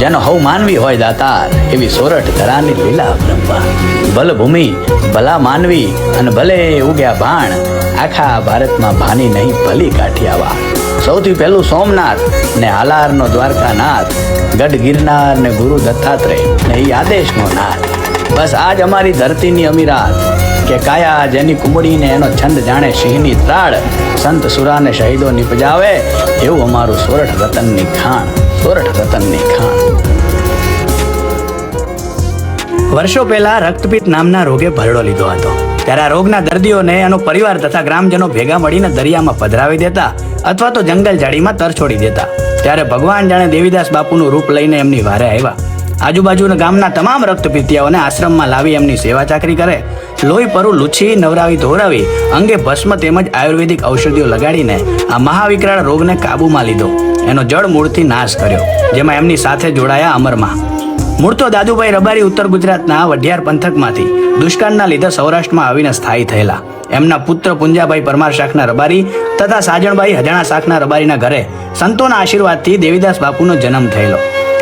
જેનો હવ માનવી હોય દાતાર, એવી સોરઠ ધરાની લીલા બ્રહ્મા. ભલ ભૂમિ ભલા માનવી અને ભલે ઉગ્યા ભાણ, આખા ભારતમાં ભાની નહીં, ભલી કાઠિયાવા સૌથી પહેલું સોમનાથ ને હાલારનો દ્વારકાનાથ ગઢ ગિરનાર ને ગુરુ દત્તાત્રેય ને એ આદેશનો નાથ. બસ આજ અમારી ધરતીની અમીરાત કે કાયા જેની કુંબડીને એનો છંદ જાણે સિંહની ત્રાળ, સંત સુરાને શહીદો નિપજાવે, એવું અમારું સોરઠ રતનની ખાણ. સોરઠ રતનની ખાણ. વર્ષો પહેલા રક્તપીત નામના રોગે ભરડો લીધો હતો. ત્યારે આ રોગના દર્દીઓને એનો પરિવાર તથા ગ્રામજનો ભેગા મળીને દરિયામાં પધરાવી દેતા અથવા તો જંગલ ઝાડીમાં તર છોડી દેતા. ત્યારે ભગવાન જાણે દેવીદાસ બાપુનું રૂપ લઈને એમની વારે આવ્યા. આજુબાજુના ગામના તમામ રક્તપિતિયાઓને આશ્રમમાં લાવી એમની સેવા ચાકરી કરે. લોહી પરુ લૂછી નવરાવી, ધોરાવી, અંગે ભસ્મ તેમજ આયુર્વેદિક ઔષધિઓ લગાડીને આ મહાવિકરાળ રોગને કાબૂમાં લીધો. એનો જળ મૂળથી નાશ કર્યો, જેમાં એમની સાથે જોડાયા અમરમાં. મૂળ તો દાદુભાઈ રબારી ઉત્તર ગુજરાતના વઢિયાર પંથકમાંથી, દુષ્કાળના લીધે સૌરાષ્ટ્રમાં આવીને સ્થાયી થયેલા. એમના પુત્ર પુંજાભાઈ પરમાર શાખના રબારી તથા સાજણભાઈ હજાણા શાખના રબારીના ઘરે સંતોના આશીર્વાદથી દેવીદાસ બાપુનો જન્મ થયેલો.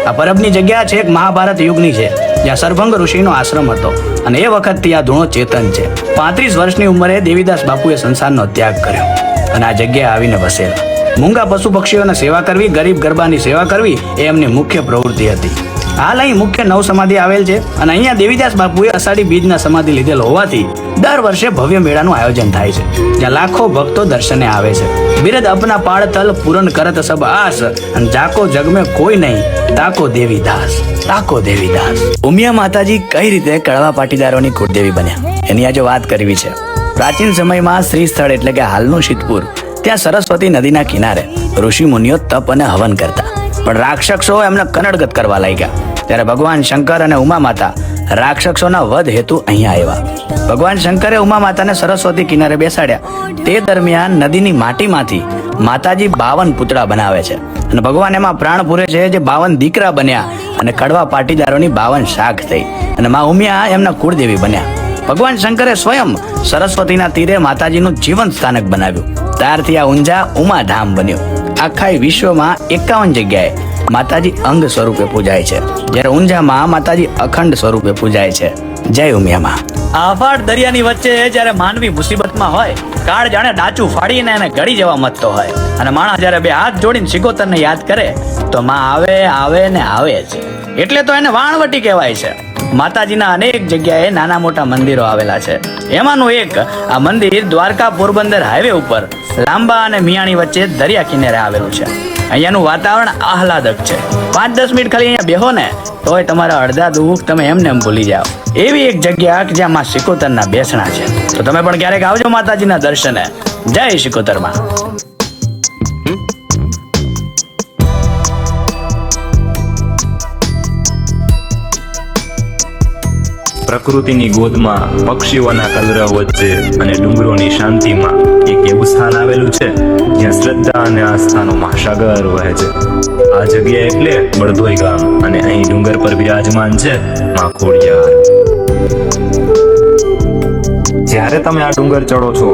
આ પરબની જગ્યા છે એક મહાભારત યુગની છે, જ્યાં સરભંગ ઋષિનો આશ્રમ હતો. અને એ વખતથી આ ધૂણો ચેતન છે. પાંત્રીસ વર્ષની ઉંમરે દેવીદાસ બાપુએ સંસારનો ત્યાગ કર્યો અને આ જગ્યાએ આવીને વસેલા. મૂંગા પશુ પક્ષીઓની સેવા કરવી, ગરીબ ગરબાની સેવા કરવી એ એમની મુખ્ય પ્રવૃત્તિ હતી. હાલ અહીં મુખ્ય નવ સમાધિ આવેલ છે અને અહીંયા દેવીદાસ બાપુએ અષાઢી બીજના સમાધિ લીધેલ હોવાથી દર વર્ષે ભવ્ય મેળાનું આયોજન થાય છે, જ્યાં લાખો ભક્તો દર્શને આવે છે. બિરદ અપના પાળતલ પૂરણ કરત સબ આસ, અને જાકો જગમે કોઈ નહીં, તાકો દેવીદાસ તાકો દેવીદાસ. ઉમિયા માતાજી કઈ રીતે કડવા પાટીદારોની કુળદેવી બન્યા? એની આજે વાત કરવી છે. પ્રાચીન સમયમાં શ્રી સ્થળ એટલે કે હાલનું શીતપુર, ત્યાં સરસ્વતી નદીના કિનારે ઋષિ મુનિઓ તપ અને હવન કરતા. પણ રાક્ષસો એમને કનડગત કરવા લાગ્યા. ત્યારે ભગવાન શંકર અને ઉમા માતા રાક્ષસોના વધ હેતુ અહીંયા આવ્યા. ભગવાન શંકરે ઉમા માતાને સરસ્વતી કિનારે બેસાડ્યા. તે દરમિયાન નદીની માટીમાંથી માતાજી બાવન પુતળા બનાવે છે. અને ભગવાન એમાં પ્રાણ પૂરે છે જે બાવન દીકરા બન્યા અને કડવા પાટીદારોની બાવન શાખ થઈ. અને મા ઉમિયા એમના કુળદેવી બન્યા. ભગવાન શંકરે સ્વયં સરસ્વતીના તીરે માતાજીનું જીવન સ્થાનક બનાવ્યું. ત્યારથી આ ઊંઝા ઉમા ધામ બન્યું. આખા વિશ્વમાં એકાવન જગ્યાએ માતાજી અંગ સ્વરૂપે પૂજાય છે. જ્યારે ઊંઝામાં માતાજી અખંડ સ્વરૂપે પૂજાય છે. જય ઉમિયામાં. આફાટ દરિયાની વચ્ચે જ્યારે માનવી મુસીબતમાં હોય, કાળ જાણે ડાચું ફાડીને એને ગળી જવા મતતો હોય. અને માણસ જ્યારે બે હાથ જોડીને શિકોતરને યાદ કરે, તો માં આવે આવે ને આવે છે એટલે તો એને વાણવટી કહેવાય છે. માતાજીના અનેક જગ્યાએ નાના મોટા મંદિરો આવેલા છે. એમાંનું એક આ મંદિર દ્વારકા પોરબંદર હાઈવે ઉપર લાંબા અને મિયાણી વચ્ચે દરિયા કિનારે આવેલું છે. અહીંયાનું વાતાવરણ આહલાદક છે. પાંચ દસ મિનિટ ખાલી અહીંયા બેહો ને, તોય તમારા અડધા દુઃખ તમે એમને એમ ભૂલી જાઓ. એવી એક જગ્યા કે જ્યાં માં સિકોતરના બેસણા છે. તો તમે પણ ક્યારેક આવજો માતાજીના દર્શને. જય સિકોતરમાં પ્રકૃતિની ગોદમાં પક્ષીઓના કલરવ વચ્ચે અને ડુંગરોની શાંતિમાં એક એવું સ્થાન આવેલું છે. જ્યાં શ્રદ્ધા અને આસ્થાનો મહાસાગર વહે છે. આ જગ્યા એટલે બળદોઈ ગામ અને અહીં ડુંગર પર બિરાજમાન છે માં જ્યારે તમે આ ડુંગર ચડો છો,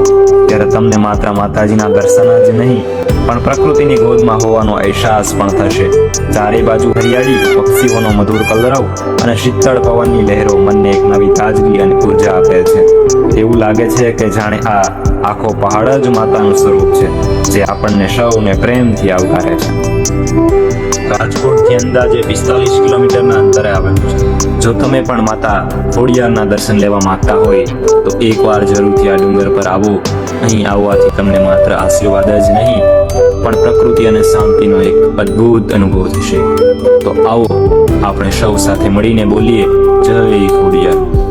ત્યારે તમને માત્ર માતાજીના દર્શન જ નહીં પણ પ્રકૃતિની ગોદમાં હોવાનો અહેસાસ પણ થશે. ચારે બાજુ હરિયાળી, પક્ષીઓનો મધુર કલરવ અને શીતળ પવનની લહેરો મનને એક નવી તાજગી અને ઊર્જા આપે છે. એવું લાગે છે કે જાણે આ આખો પહાડ જ માતાનું સ્વરૂપ છે, જે આપણને સૌને પ્રેમથી આવકારે છે. રાજકોટથી અંદાજે પિસ્તાલીસ કિલોમીટરના અંતરે આવેલું છે. જો તમે પણ માતા ખોડિયારના દર્શન લેવા માંગતા હોય, તો એકવાર જરૂરથી આ ડુંગર પર આવો. અહીં આવવાથી તમને માત્ર આશીર્વાદ જ નહીં, પણ પ્રકૃતિ અને શાંતિનો એક અદ્ભુત અનુભવ થશે. તો આવો, આપણે સૌ સાથે મળીને બોલીએ, જય ખોડિયાર.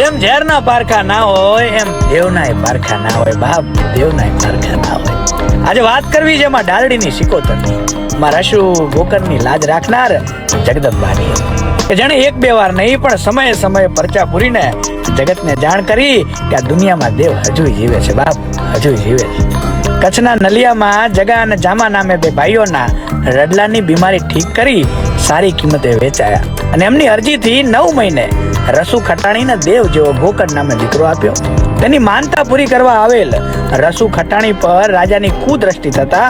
જેમ ઝેરના પારખા ના હોય, એમ દેવનાય પારખા ના હોય, બાપ દેવનાય પારખા ના હોય. આજે વાત કરવી છે એમાં ડાલડીની સિકોતરની. માં રશુ ગોકરની લાજ રાખનાર જગદંબાની. કે જાણે એક બે વાર નહીં, પણ સમયે સમયે પરચા પૂરીને જગતને જાણ કરી કે આ દુનિયામાં દેવ હજુ જીવે છે, બાપ હજુ જીવે છે. કચ્છના નલિયામાં જગા અને જામા નામે બે ભાઈઓના રડલાની બીમારી ઠીક કરી સારી કિંમતે વેચાયા. અને એમની અરજીથી નવ મહિને રસુ ખટાણીને દેવ જેવો ગોકર્ણ નામે દીકરો આપ્યો. તેની માનતા પૂરી કરવા આવેલ રસુ ખટાણી પર રાજાની કુદ્રષ્ટિ થતા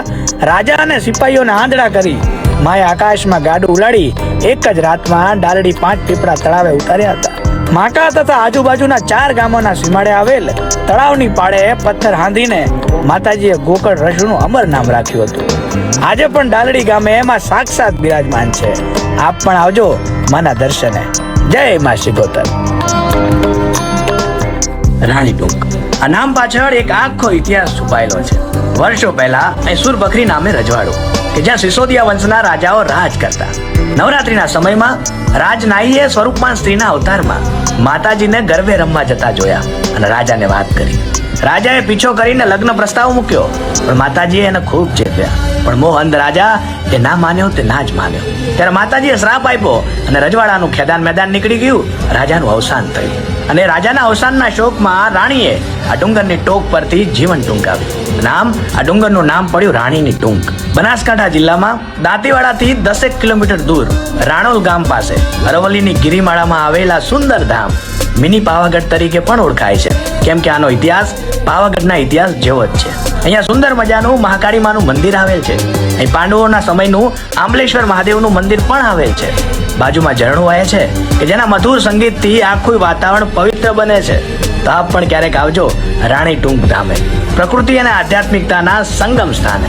રાજા અને સિપાહીઓને આંધળા કરી માએ આકાશમાં ગાડું ઉલાડી એક જ રાતમાં ડાલડી પાંચ પીપળા તળાવે ઉતાર્યા હતા. માકા તથા આજુબાજુના ચાર ગામોના સીમાડે આવેલ તળાવની પાળે પથ્થર હાંધીને માતાજીએ ગોકળ રસુનું અમર નામ રાખ્યું હતું. આજે પણ ડાલડી ગામે એમાં સાક્ષાત બિરાજમાન છે. આપ પણ આવજો માના દર્શને. જય મા શિગોતર રાણી ટૂંક. આ નામ પાછળ એક આખો ઇતિહાસ છુપાયેલો છે. વર્ષો પહેલા અહીં બકરી નામે રજવાડું, કે જ્યાં સિસોદિયા વંશના રાજાઓ રાજ કરતા. નવરાત્રીના સમયમાં રાજનાઈએ સ્વરૂપમાં સ્ત્રીના અવતારમાં માતાજીને ગરબે રમવા જતા જોયા અને રાજાને વાત કરી. રાજાએ પીછો કરીને લગ્ન પ્રસ્તાવ મૂક્યો. પણ માતાજીએ એને ખૂબ ચેપ્યા. પણ મોહન રાજા એ ના માન્યો તે ના જ માન્યો. ત્યારે માતાજીએ શ્રાપ આપ્યો અને રજવાડાનું ખેદાન મેદાન નીકળી ગયું. રાજાનું અવસાન થયું. અને રાજાના અવસાનના શોકમાં રાણીએ આ ડુંગરની ટોક પરથી જીવન ટૂંકાવ્યું. નામ, આ ડુંગરનું નામ પડ્યું રાણીની ટૂંક. બનાસકાંઠા જિલ્લામાં દાંતીવાડાથી દસેક કિલોમીટર દૂર રાણોલ ગામ પાસે અરવલ્લીની ગિરિમાળામાં આવેલા સુંદર ધામ. મિની પાવાગઢ તરીકે પણ ઓળખાય છે. કેમ કે આનો ઇતિહાસ પાવાગઢના ઇતિહાસ જેવો જ છે. અહીંયા સુંદર મજાનું મહાકાળી માનું મંદિર આવેલ છે. અહીં પાંડવોના સમયનું આંબલેશ્વર મહાદેવનું મંદિર પણ આવેલ છે. બાજુમાં ઝરણું વહે છે કે જેના મધુર સંગીતથી આખું વાતાવરણ પવિત્ર બને છે. તો આપ પણ ક્યારેક આવજો રાણી ટૂંક ધામે. પ્રકૃતિ અને આધ્યાત્મિકતાના સંગમ સ્થાને.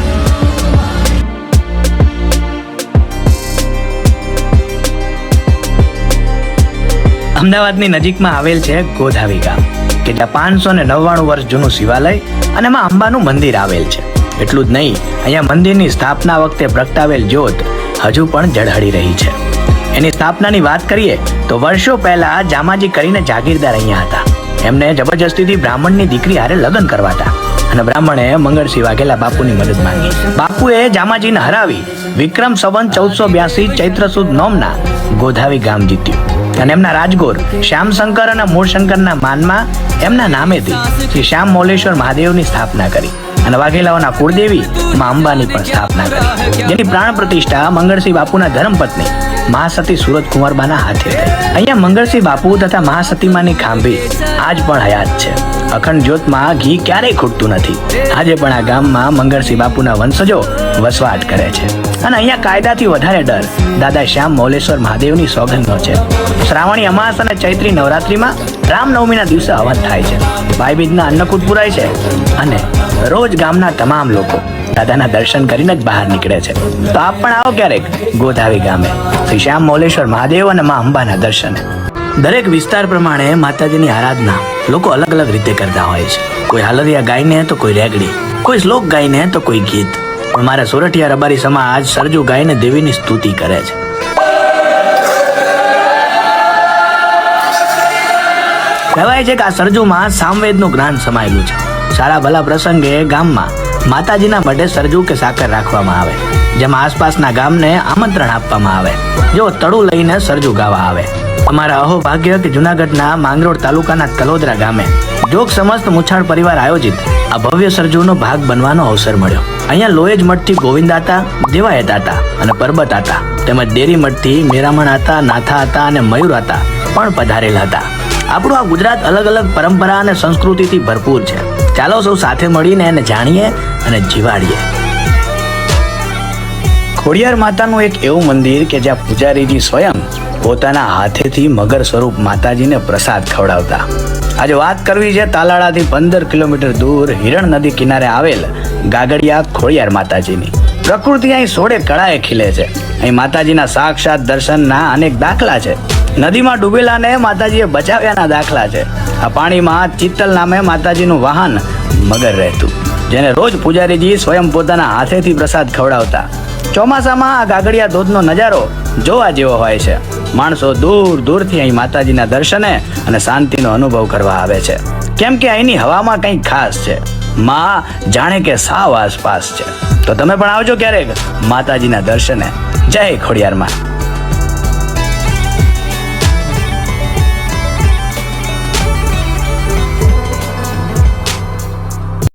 અમદાવાદની નજીકમાં આવેલ છે ગોધાવી ગામ, કે જ્યાં પાંચસો ને નવ્વાણું વર્ષ જૂનું શિવાલય અને એમાં અંબાનું મંદિર આવેલ છે. એટલું જ નહીં, અહીંયા મંદિરની સ્થાપના વખતે પ્રગટાવેલ જ્યોત હજુ પણ ઝળહળી રહી છે. એની સ્થાપનાની વાત કરીએ, તો વર્ષો પહેલા જામાજી કરીને જાગીરદાર અહીંયા હતા. એમને જબરજસ્તીથી બ્રાહ્મણની દીકરી હારે લગ્ન કરવા હતા અને બ્રાહ્મણે મંગળસિંહ વાઘેલા બાપુની મદદ માંગી. બાપુએ જામાજીને હરાવી વિક્રમ સંવંત ચૌદસો બ્યાસી ચૈત્ર સુદ નોમના ગોધાવી ગામ જીત્યું. અને એમના રાજગોર શ્યામશંકર અને મૂળશંકરના માનમાં એમના નામેથી શ્રી શ્યામ મોલેશ્વર મહાદેવની સ્થાપના કરી અને વાઘેલાઓના કુળદેવી માં અંબાની પણ સ્થાપના કરી. જેની પ્રાણ પ્રતિષ્ઠા મંગળસિંહ બાપુના ધર્મપત્ની મહાસતી સુરત કુંવરબાના હાથે અહીંયા મંગળસિંહ બાપુ તથા મહાસતીમાની ખાંભી આજ પણ હયાત છે. અખંડ જ્યોતમાં ઘી ક્યારેય ખૂટતું નથી. આજે પણ આ ગામમાં મંગળસિંહ બાપુના વંશજો વસવાટ કરે છે. અને અહીંયા કાયદાથી વધારે ડર. દાદા શ્યામ મૌલેશ્વર મહાદેવની સોગંદનો છે. શ્રાવણી અમાસ અને ચૈત્રી નવરાત્રીમાં રામનવમીના દિવસે હવન થાય છે. ભાઈબીજના અન્નકૂટ પુરાય છે. અને રોજ ગામના તમામ લોકો દાદાના દર્શન કરીને જ બહાર નીકળે છે. તો આપ પણ આવો ક્યારેક ગોધાવી ગામે. શ્રી શ્યામ મૌલેશ્વર મહાદેવ અને મા અંબાના દર્શને. દરેક વિસ્તાર પ્રમાણે માતાજીની આરાધના લોકો અલગ અલગ રીતે કરતા હોય છે. કોઈ હાલરિયા ગાઈને તો કોઈ રેગડી, કોઈ શ્લોક ગાઈને તો કોઈ ગીત. પણ મારા સોરઠિયા રબારી સમાજ સરજુ ગાઈને દેવીની સ્તુતિ કરે છે. કહેવાય છે કે આ સરજુમાં સામવેદનું જ્ઞાન સમાયેલું છે. સારા ભલા પ્રસંગે ગામમાં માતાજીના મઢે સરજુ કે સાકર રાખવામાં આવે. જેમાં આસપાસના ગામને આમંત્રણ આપવામાં આવે. જેઓ તળું લઈને સરજુ ગાવા આવે. અમારા અહોભાગ્ય કે જુનાગઢના માંગરોળ તાલુકાના તલોદરા ગામે જોગ સમસ્ત મુછાળ પરિવાર આયોજિત આ ભવ્ય સરજુનો ભાગ બનવાનો અવસર મળ્યો. અહીંયા લોહેજ મઠથી ગોવિંદાતા દેવાયત હતા અને પરબત હતા તેમજ દેરી મઠથી મેરામણ હતા નાથા હતા અને મયુર હતા પણ પધારેલા હતા. આપણું આ ગુજરાત અલગ અલગ પરંપરા અને સંસ્કૃતિથી ભરપૂર છે. ચાલો સૌ સાથે મળીને એને જાણીએ અને જીવાડીએ. ખોડિયાર માતાનું એક એવું મંદિર કે જ્યાં પૂજારીજી સ્વયં પોતાના હાથેથી મગર સ્વરૂપ માતાજીને પ્રસાદ ખવડાવતા. આજે વાત કરવી છે તાલાળાથી પંદર કિલોમીટર દૂર હિરણ નદી કિનારે આવેલ ગાગડિયા ખોડિયાર માતાજીની. પ્રકૃતિ અહીં સોળે કળાએ ખીલે છે. અહીં માતાજીના સાક્ષાત દર્શનના અનેક દાખલા છે. નદીમાં ડૂબેલાને માતાજીએ બચાવ્યાના દાખલા છે. આ પાણીમાં ચિત્તલ નામે માતાજીનું વાહન મગર રહેતું. જેને રોજ પૂજારીજી સ્વયં પોતાના હાથેથી પ્રસાદ ખવડાવતા. ચોમાસામાં આ ગાગડિયા ધોધનો નજારો જોવા જેવો હોય છે. માણસો દૂર દૂરથી અહીં માતાજીના દર્શને અને શાંતિનો અનુભવ કરવા આવે છે. કેમ કે અહીંની હવામાં કંઈક ખાસ છે. માં જાણે કે સાવ આસપાસ છે. તો તમે પણ આવજો ક્યારેક માતાજીના દર્શને. જય ખોડિયારમાં.